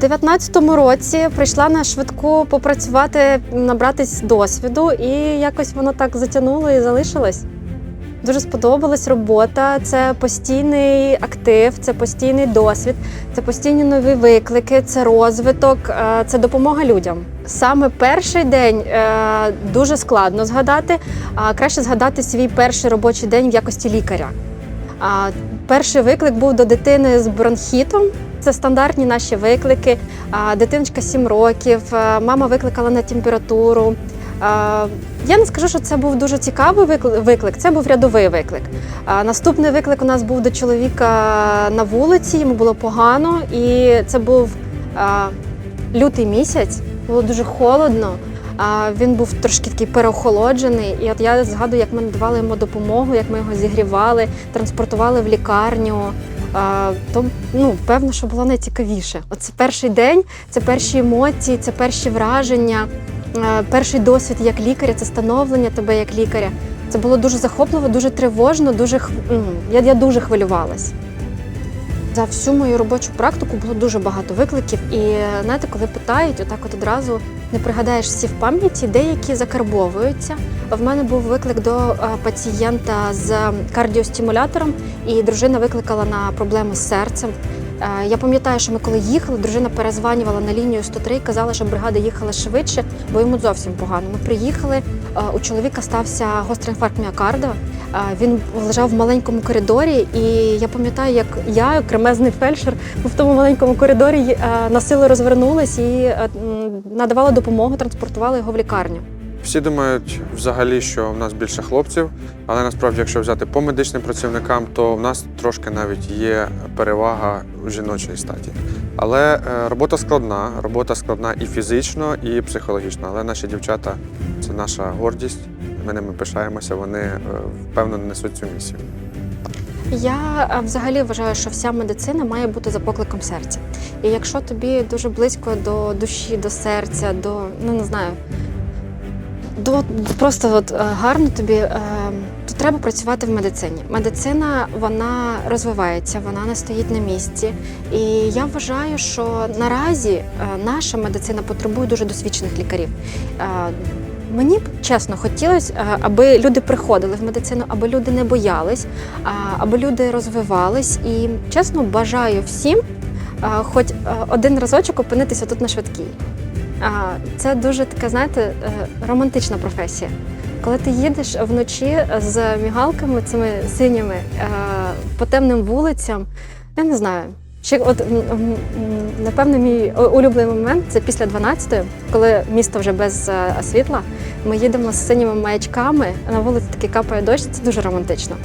19-му році прийшла на швидку попрацювати, набратись досвіду, і якось воно так затягнуло і залишилось. Дуже сподобалась робота. Це постійний актив, це постійний досвід, це постійні нові виклики, це розвиток, е, це допомога людям. Саме перший день е, дуже складно згадати, а краще згадати свій перший робочий день в якості лікаря. Перший виклик був до дитини з бронхітом. Це стандартні наші виклики. Дитиночка 7 років, мама викликала на температуру. Я не скажу, що це був дуже цікавий виклик, це був рядовий виклик. Наступний виклик у нас був до чоловіка на вулиці, йому було погано, і це був лютий місяць, було дуже холодно. Він був трошки такий переохолоджений. І от я згадую, як ми надавали йому допомогу, як ми його зігрівали, транспортували в лікарню. То ну, певно, що було найцікавіше. Оце перший день, це перші емоції, це перші враження, е, перший досвід як лікаря, це становлення тебе як лікаря. Це було дуже захопливо, дуже тривожно, дуже я, я дуже хвилювалась. За всю мою робочу практику було дуже багато викликів. І знаєте, коли питають, отак от одразу не пригадаєш всі в пам'яті, деякі закарбовуються. В мене був виклик до е, пацієнта з кардіостимулятором, і дружина викликала на проблему з серцем. Е, Я пам'ятаю, що ми коли їхали, дружина перезванювала на лінію 103 і казала, що бригада їхала швидше, бо йому зовсім погано. Ми приїхали, е, у чоловіка стався гострий інфаркт міокарда. Він лежав в маленькому коридорі, і я пам'ятаю, як я, кремезний фельдшер, в тому маленькому коридорі е, на силу розвернулась і е, надавала допомогу, транспортувала його в лікарню. Всі думають взагалі, що в нас більше хлопців, але насправді, якщо взяти по медичним працівникам, то в нас трошки навіть є перевага жіночої статі. Але е, робота складна, робота складна і фізично, і психологічно. Але наші дівчата це наша гордість. Ми ними пишаємося, вони е, впевнено несуть цю місію. Я е, взагалі вважаю, що вся медицина має бути за покликом серця. І якщо тобі дуже близько до душі, до серця, до ну не знаю, до просто от, е, гарно тобі, то треба працювати в медицині. Медицина вона розвивається, вона не стоїть на місці. І я вважаю, що наразі наша медицина потребує дуже досвідчених лікарів. Мені б чесно хотілося, е, аби люди приходили в медицину, аби люди не боялись, аби люди розвивались. І чесно бажаю всім, е, хоч е, один разочок опинитися тут на швидкій. Це дуже така, знаєте, романтична професія. Коли ти їдеш вночі з мігалками цими синіми по темним вулицям, я не знаю. Ще от напевно, мій улюблений момент це після 12-ї, коли місто вже без е, світла. Ми їдемо з синіми маячками, на вулиці таки капає дощ. Це дуже романтично.